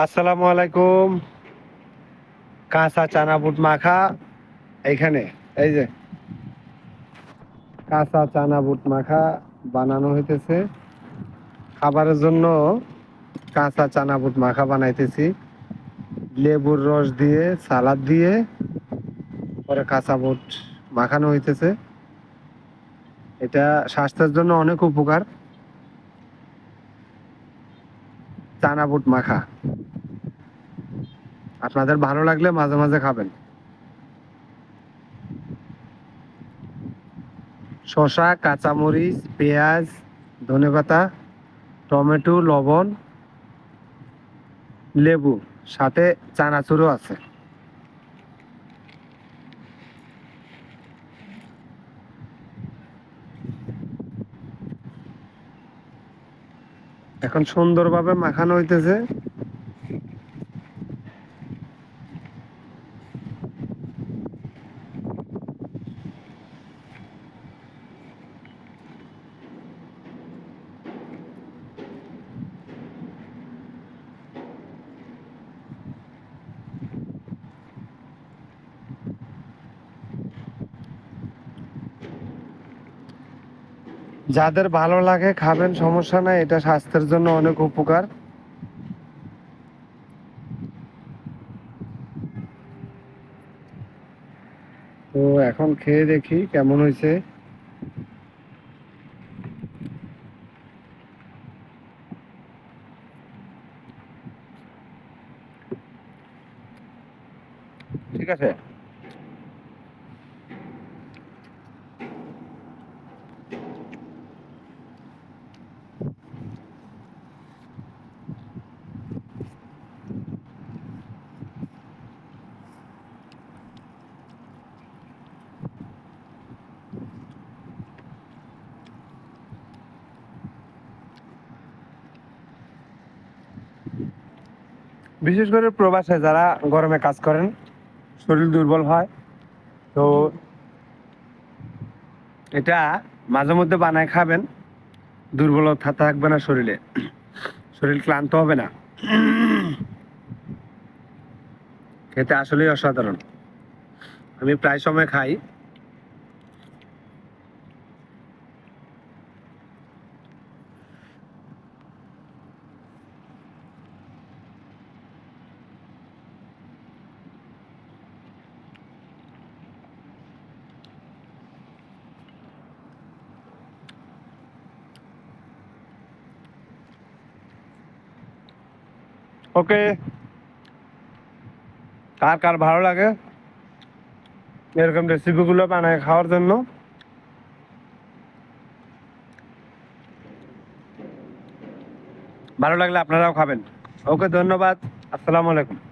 আসসালামু আলাইকুম। কাঁচা চানা বুট মাখা, এইখানে, এই যে। কাঁচা চানা বুট মাখা বানানো হইতেছে। খাবারের জন্য কাঁচা চানা বুট মাখা বানাইতেছি। লেবুর রস দিয়ে, সালাদ দিয়ে, পরে কাঁচা বুট মাখানো হইতেছে। এটা স্বাস্থ্যের জন্য অনেক উপকার। চানা বুট মাখা। আপনাদের ভালো লাগলে মাঝে মাঝে খাবেন। শসা, কাঁচামরিচ, পেঁয়াজ, ধনেপাতা, টমেটো, লবণ, লেবু, সাথে চানাচুরও আছে। এখন সুন্দরভাবে মাখানো হইতেছে। যাদের ভালো লাগে খাবেন, সমস্যা নাই, এটা স্বাস্থ্যের জন্য অনেক উপকার। তো এখন খেয়ে দেখি কেমন হয়েছে। ঠিক আছে। বিশেষ করে প্রবাসে যারা গরমে কাজ করেন, শরীর দুর্বল হয়, তো এটা মাঝে মধ্যে বানায় খাবেন, দুর্বলতা থাকবে না শরীরে, শরীর ক্লান্ত হবে না। খেতে আসলেই অসাধারণ। আমি প্রায় সময় খাই। ওকে। কার কার ভালো লাগে? এরকম রেসিপিগুলো বানায় খাওয়ার জন্য। ভালো লাগলে আপনারাও খাবেন। ওকে, ধন্যবাদ। আসসালামু আলাইকুম।